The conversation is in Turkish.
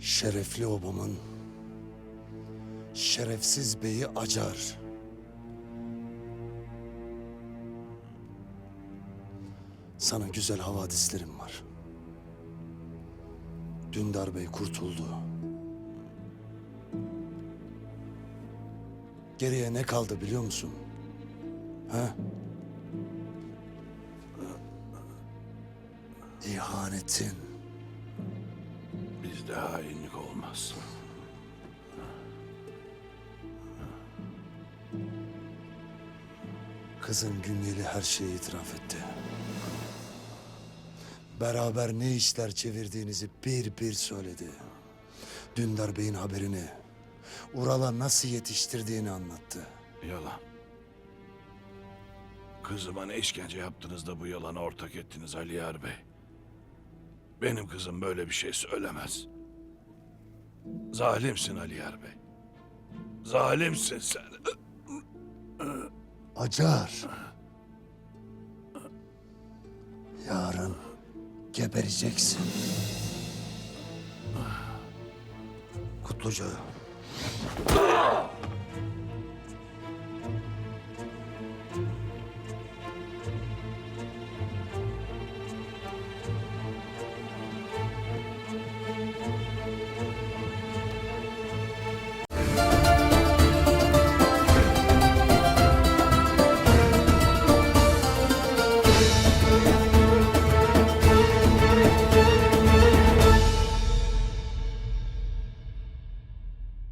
Şerefli obamın şerefsiz beyi acar. Sana güzel havadislerim var. Dündar Bey kurtuldu. Geriye ne kaldı biliyor musun? Ha? İhanetin. Bizde hainlik olmaz. Kızın Günyeli her şeyi itiraf etti. Beraber ne işler çevirdiğinizi bir bir söyledi. Dündar Bey'in haberini, Ural'a nasıl yetiştirdiğini anlattı. Yalan. Kızıma ne işkence yaptınız da bu yalana ortak ettiniz Ali Yar Bey. Benim kızım böyle bir şey söylemez. Zalimsin Ali Yar Bey. Zalimsin sen. Acar. Yarın gebereceksin. Kutluca.